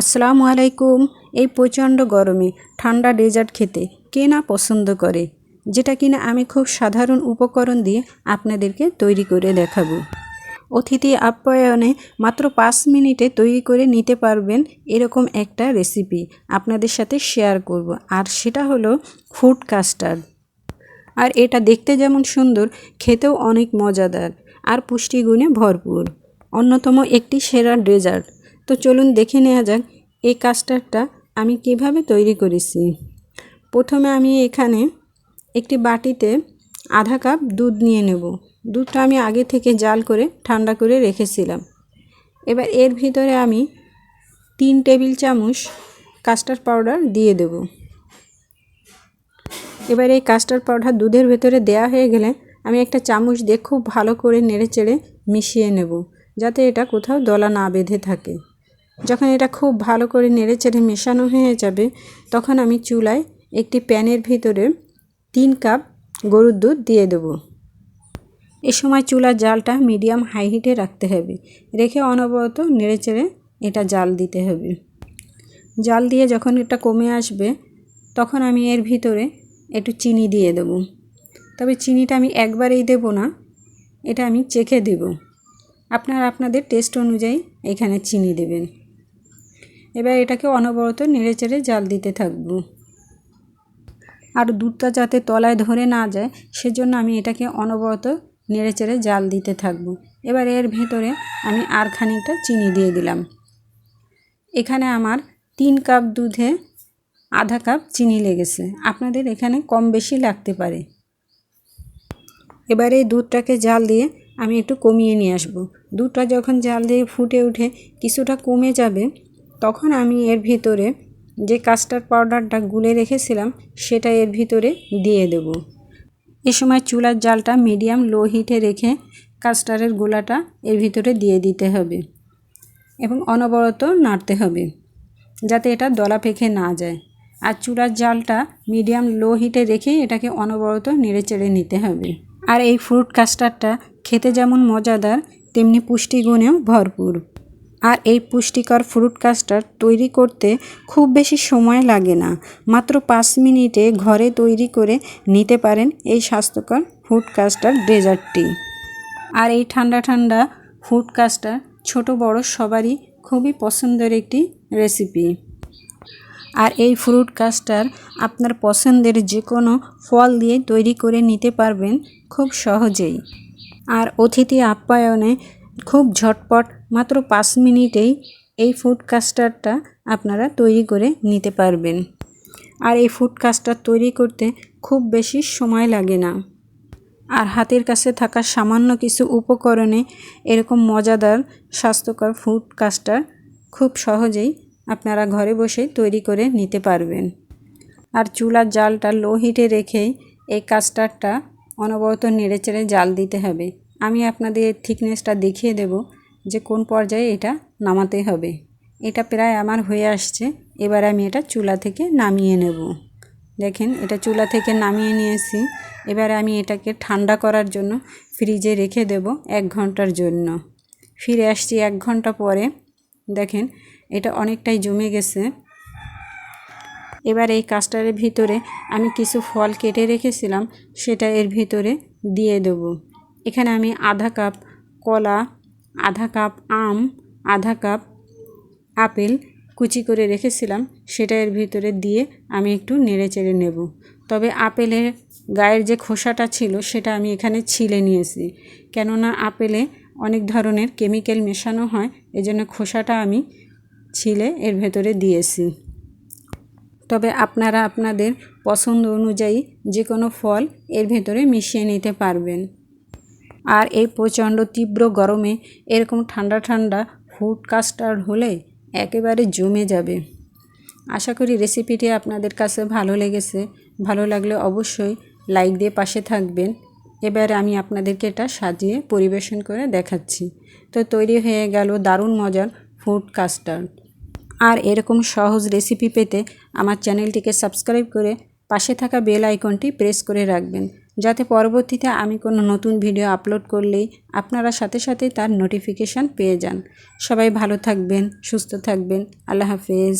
আসসালামু আলাইকুম। এই প্রচণ্ড গরমে ঠান্ডা ডেজার্ট খেতে কে না পছন্দ করে? যেটা কিনা আমি খুব সাধারণ উপকরণ দিয়ে আপনাদেরকে তৈরি করে দেখাবো। অতিথি আপ্যায়নে মাত্র পাঁচ মিনিটে তৈরি করে নিতে পারবেন এরকম একটা রেসিপি আপনাদের সাথে শেয়ার করব, আর সেটা হলো ফুড কাস্টার্ড। আর এটা দেখতে যেমন সুন্দর, খেতেও অনেক মজাদার, আর পুষ্টিগুণে ভরপুর। অন্যতম একটি সেরা ডেজার্ট তো চলুন দেখে নেওয়া যাক এই কাস্টার্ডটা আমি কীভাবে তৈরি করেছি। প্রথমে আমি এখানে একটি বাটিতে আধা কাপ দুধ নিয়ে নেব। দুধটা আমি আগে থেকে জাল করে ঠান্ডা করে রেখেছিলাম। এবার এর ভিতরে আমি তিন টেবিল চামচ কাস্টার্ড পাউডার দিয়ে দেব। এবার এই কাস্টার্ড পাউডার দুধের ভেতরে দেয়া হয়ে গেলে আমি একটা চামচ দিয়ে খুব ভালো করে নেড়ে চেড়ে মিশিয়ে নেব, যাতে এটা কোথাও দলা না বেঁধে থাকে। যখন এটা খুব ভালো করে নেড়ে চেড়ে মেশানো হয়ে যাবে, তখন আমি চুলায় একটি প্যানের ভিতরে তিন কাপ গরুর দুধ দিয়ে দেবো। এ সময় চুলার জালটা মিডিয়াম হাই হিটে রাখতে হবে। রেখে অনবরত নেড়ে চেড়ে এটা জাল দিতে হবে। জাল দিয়ে যখন এটা কমে আসবে, তখন আমি এর ভিতরে একটু চিনি দিয়ে দেব। তবে চিনিটা আমি একবারেই দেব না, এটা আমি চেখে দেব। আপনারা আপনাদের টেস্ট অনুযায়ী এখানে চিনি দেবেন। এবার এটাকে অনবরত নেড়ে চেড়ে জাল দিতে থাকব। আর দুধটা যাতে তলায় ধরে না যায়, সেজন্য আমি এটাকে অনবরত নেড়ে চেড়ে জাল দিতে থাকব। এবার এর ভেতরে আমি আর খানিকটা চিনি দিয়ে দিলাম। এখানে আমার তিন কাপ দুধে আধা কাপ চিনি লেগেছে। আপনাদের এখানে কম বেশি লাগতে পারে। এবার এই দুধটাকে জাল দিয়ে আমি একটু কমিয়ে নিয়ে আসব। দুধটা যখন জাল দিয়ে ফুটে উঠে, কিছুটা কমে যাবে তখন আমি এর ভিতরে যে কাস্টার্ড পাউডারটা গুলে রেখেছিলাম, সেটা এর ভিতরে দিয়ে দেব। এ সময় চুলার জালটা মিডিয়াম লো হিটে রেখে কাস্টারের গোলাটা এর ভিতরে দিয়ে দিতে হবে এবং অনবরত নাড়তে হবে যাতে এটা দলা পেকে না যায়। আর চুলার জালটা মিডিয়াম লো হিটে রেখে এটাকে অনবরত নেড়ে চেড়ে নিতে হবে। আর এই ফ্রুট কাস্টার্ডটা খেতে যেমন মজাদার, তেমনি পুষ্টিগুণেও ভরপুর। আর এই পুষ্টিকর ফ্রুট কাস্টার্ড তৈরি করতে খুব বেশি সময় লাগে না। মাত্র পাঁচ মিনিটে ঘরে তৈরি করে নিতে পারেন এই স্বাস্থ্যকর ফ্রুট কাস্টার্ড ডেজার্টটি। আর এই ঠান্ডা ঠান্ডা ফ্রুট কাস্টার্ড ছোট বড় সবারই খুবই পছন্দের একটি রেসিপি আর এই ফ্রুট কাস্টার্ড আপনার পছন্দের যে কোনো ফল দিয়ে তৈরি করে নিতে পারবেন খুব সহজেই। আর অতিথি আপ্যায়নে খুব ঝটপট মাত্র পাঁচ মিনিটেই এই ফুড কাস্টারটা আপনারা তৈরি করে নিতে পারবেন। আর এই ফুড কাস্টার তৈরি করতে খুব বেশি সময় লাগে না। আর হাতের কাছে থাকা সামান্য কিছু উপকরণে এরকম মজাদার, স্বাস্থ্যকর ফুড কাস্টার খুব সহজেই আপনারা ঘরে বসে তৈরি করে নিতে পারবেন। আর চুলার জালটা লো হিটে রেখেই এই কাস্টারটা অনবরত নেড়েচেড়ে জাল দিতে হবে। আমি আপনাদের থিকনেসটা দেখিয়ে দেব। যে কোন পর্যায়ে এটা নামাতে হবে। এটা প্রায় আমার হয়ে আসছে। এবার আমি এটা চুলা থেকে নামিয়ে নেব। দেখেন, এটা চুলা থেকে নামিয়ে নিয়েছি। এবারে আমি এটাকে ঠান্ডা করার জন্য ফ্রিজে রেখে দেব এক ঘণ্টার জন্য। ফিরে আসছি এক ঘণ্টা পরে। দেখেন, এটা অনেকটাই জমে গেছে। এবার এই কাস্টারের ভিতরে আমি কিছু ফল কেটে রেখেছিলাম, সেটা এর ভিতরে দিয়ে দেবো। এখানে আমি আধা কাপ কলা আধা কাপ আম, আধা কাপ আপেল কুচি করে রেখেছিলাম, সেটা এর ভিতরে দিয়ে আমি একটু নেড়ে চেড়ে নেব। তবে আপেলের গায়ের যে খোসাটা ছিল, সেটা আমি এখানে ছিলে নিয়েছি। কেননা আপেলে অনেক ধরনের কেমিক্যাল মেশানো হয়, এজন্য খোসাটা আমি ছিলে এর ভেতরে দিয়েছি। তবে আপনারা আপনাদের পছন্দ অনুযায়ী যে কোনো ফল এর ভেতরে মিশিয়ে নিতে পারবেন। আর এই প্রচণ্ড তীব্র গরমে এরকম ঠান্ডা ঠান্ডা ফুড কাস্টার্ড হলে একেবারে জমে যাবে। আশা করি রেসিপিটি আপনাদের কাছে ভালো লেগেছে। ভালো লাগলে অবশ্যই লাইক দিয়ে পাশে থাকবেন। এবারে আমি আপনাদেরকে এটা সাজিয়ে পরিবেশন করে দেখাচ্ছি। তো তৈরি হয়ে গেল দারুণ মজার ফুড কাস্টার্ড আর এরকম সহজ রেসিপি পেতে আমার চ্যানেলটিকে সাবস্ক্রাইব করে পাশে থাকা বেল আইকনটি প্রেস করে রাখবেন। যাতে পরবর্তীতে আমি কোনো নতুন ভিডিও আপলোড করলেই আপনারা সাথে সাথে তার নোটিফিকেশান পেয়ে যান। সবাই ভালো থাকবেন, সুস্থ থাকবেন। আল্লাহ হাফেজ।